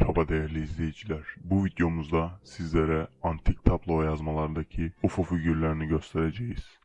Merhaba değerli izleyiciler. Bu videomuzda sizlere antik tablo yazmalardaki UFO figürlerini göstereceğiz.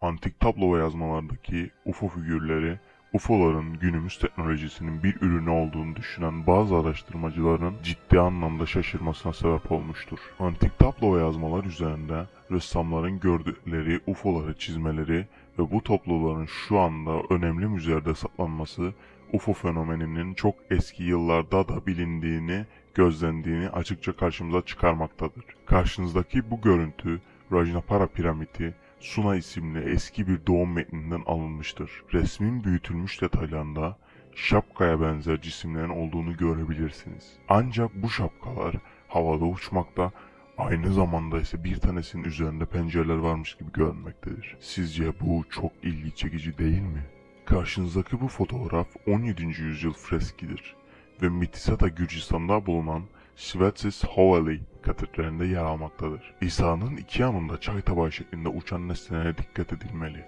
Antik tablo yazmalardaki UFO figürleri UFO'ların günümüz teknolojisinin bir ürünü olduğunu düşünen bazı araştırmacıların ciddi anlamda şaşırmasına sebep olmuştur. Antik tablo ve yazmalar üzerinde ressamların gördükleri UFO'ları çizmeleri ve bu tabloların şu anda önemli müzelerde saklanması UFO fenomeninin çok eski yıllarda da bilindiğini, gözlendiğini açıkça karşımıza çıkarmaktadır. Karşınızdaki bu görüntü Rajnapara piramidi Suna isimli eski bir doğum metninden alınmıştır. Resmin büyütülmüş detaylarında şapkaya benzer cisimlerin olduğunu görebilirsiniz. Ancak bu şapkalar havada uçmakta, aynı zamanda ise bir tanesinin üzerinde pencereler varmış gibi görünmektedir. Sizce bu çok ilgi çekici değil mi? Karşınızdaki bu fotoğraf 17. yüzyıl freskidir ve Mitisata Gürcistan'da bulunan Svetsis Hoveli katedralinde yer almaktadır. İsa'nın iki yanında çay tabağı şeklinde uçan nesnelere dikkat edilmeli.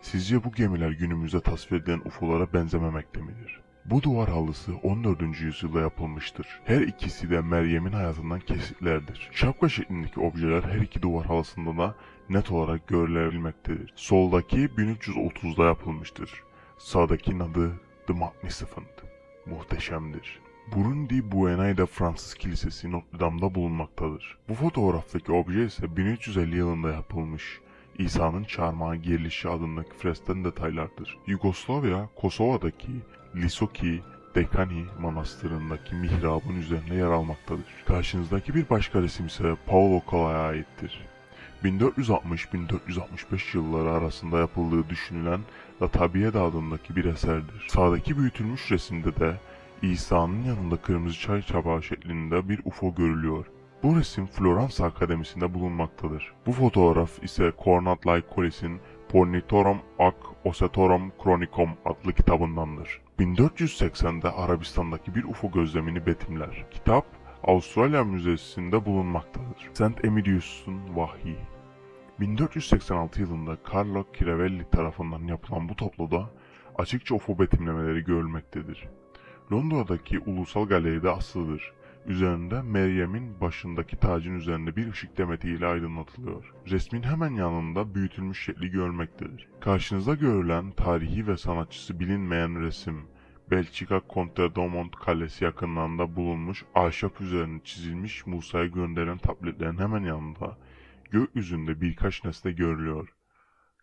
Sizce bu gemiler günümüzde tasvir edilen UFO'lara benzememekte midir? Bu duvar halısı 14. yüzyılda yapılmıştır. Her ikisi de Meryem'in hayatından kesitlerdir. Şapka şeklindeki objeler her iki duvar halısında da net olarak görülebilmektedir. Soldaki 1330'da yapılmıştır. Sağdakinin adı The Magnificent. Muhteşemdir. Burundi Buenay'da Fransız Kilisesi Notre Dame'da bulunmaktadır. Bu fotoğraftaki obje ise 1350 yılında yapılmış. İsa'nın çarmıha gerilişi adındaki freskten detaylardır. Yugoslavya, Kosova'daki Lisoki Dekani Manastırı'ndaki mihrabın üzerinde yer almaktadır. Karşınızdaki bir başka resim ise Paulo Coelho'ya aittir. 1460-1465 yılları arasında yapıldığı düşünülen La Tabiede adındaki bir eserdir. Sağdaki büyütülmüş resimde de İsa'nın yanında kırmızı çay çabağı şeklinde bir UFO görülüyor. Bu resim Floransa Akademisi'nde bulunmaktadır. Bu fotoğraf ise Cornat Laikolis'in Pornitorum ac Ossetorum Chronicum adlı kitabındandır. 1480'de Arabistan'daki bir UFO gözlemini betimler. Kitap Avustralya Müzesi'nde bulunmaktadır. St. Emilius'un Vahyi 1486 yılında Carlo Chiavelli tarafından yapılan bu tabloda açıkça UFO betimlemeleri görülmektedir. Londra'daki Ulusal Galeri'de asılıdır. Üzerinde Meryem'in başındaki tacın üzerinde bir ışık demetiyle aydınlatılıyor. Resmin hemen yanında büyütülmüş şekli görmektedir. Karşınızda görülen tarihi ve sanatçısı bilinmeyen resim, Belçika Conte Domont Kalesi yakınlarında bulunmuş ahşap üzerine çizilmiş Musa'ya gönderilen tabletlerin hemen yanında gökyüzünde birkaç nesne görülüyor.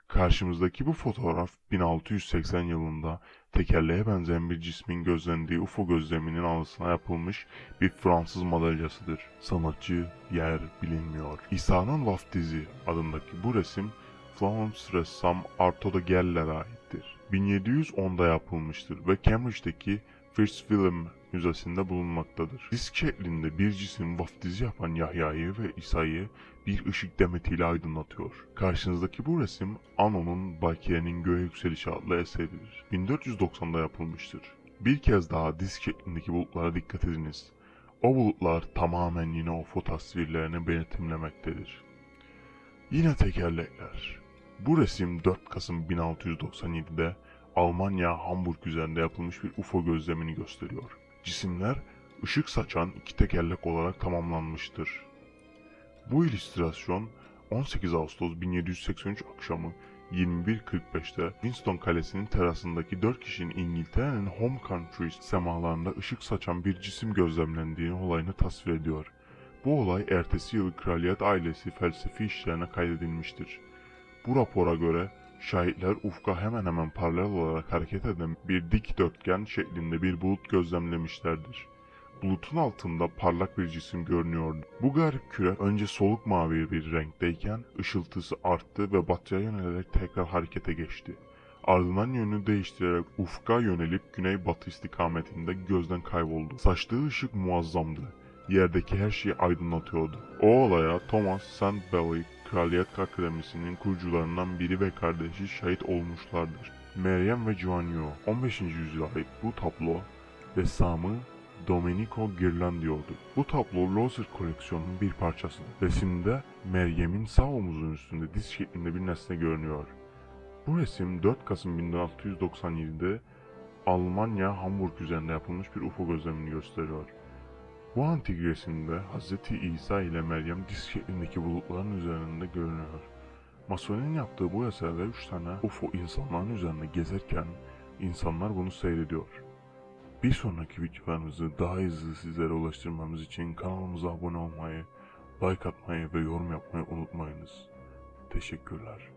Karşımızdaki bu fotoğraf 1680 yılında tekerleğe benzeyen bir cismin gözlendiği UFO gözleminin anısına yapılmış bir Fransız madalyasıdır. Sanatçı yer bilinmiyor. İsa'nın vaftizi adındaki bu resim Florence ressam Arto de Geller'e aittir. 1710'da yapılmıştır ve Cambridge'deki Fitzwilliam Müzesi'nde bulunmaktadır. Disk şeklinde bir cisim vaftizi yapan Yahya'yı ve İsa'yı bir ışık demetiyle aydınlatıyor. Karşınızdaki bu resim Ano'nun Bakiye'nin Göğe Yükselişi adlı eseridir. 1490'da yapılmıştır. Bir kez daha disk şeklindeki bulutlara dikkat ediniz. O bulutlar tamamen yine UFO tasvirlerini betimlemektedir. Yine tekerlekler. Bu resim 4 Kasım 1697'de Almanya Hamburg üzerinde yapılmış bir UFO gözlemini gösteriyor. Cisimler ışık saçan iki tekerlek olarak tamamlanmıştır. Bu illüstrasyon 18 Ağustos 1783 akşamı 21.45'te Winston Kalesi'nin terasındaki 4 kişinin İngiltere'nin Home Country semalarında ışık saçan bir cisim gözlemlendiği olayını tasvir ediyor. Bu olay ertesi yıl kraliyet ailesi felsefi işlerine kaydedilmiştir. Bu rapora göre şahitler ufka hemen hemen paralel olarak hareket eden bir dikdörtgen şeklinde bir bulut gözlemlemişlerdir. Bulutun altında parlak bir cisim görünüyordu. Bu garip küre önce soluk mavi bir renkteyken ışıltısı arttı ve batıya yönelerek tekrar harekete geçti. Ardından yönünü değiştirerek ufka yönelip güney-batı istikametinde gözden kayboldu. Saçtığı ışık muazzamdı. Yerdeki her şeyi aydınlatıyordu. O olaya Thomas St. Kraliyet Akademisi'nin kurucularından biri ve kardeşi şahit olmuşlardır. Meryem ve Yu 15. yüzyıla ait bu tablo ressamı Domenico Ghirlandaio'dur. Bu tablo Loser koleksiyonunun bir parçasıdır. Resimde Meryem'in sağ omuzunun üstünde diz şeklinde bir nesne görünüyor. Bu resim 4 Kasım 1697'de Almanya Hamburg üzerinde yapılmış bir UFO gözlemini gösteriyor. Bu antik resimde Hz. İsa ile Meryem diz şeklindeki bulutların üzerinde görünüyor. Mason'un yaptığı bu eserde 3 tane UFO insanların üzerinde gezerken insanlar bunu seyrediyor. Bir sonraki videolarımızı daha hızlı sizlere ulaştırmamız için kanalımıza abone olmayı, like atmayı ve yorum yapmayı unutmayınız. Teşekkürler.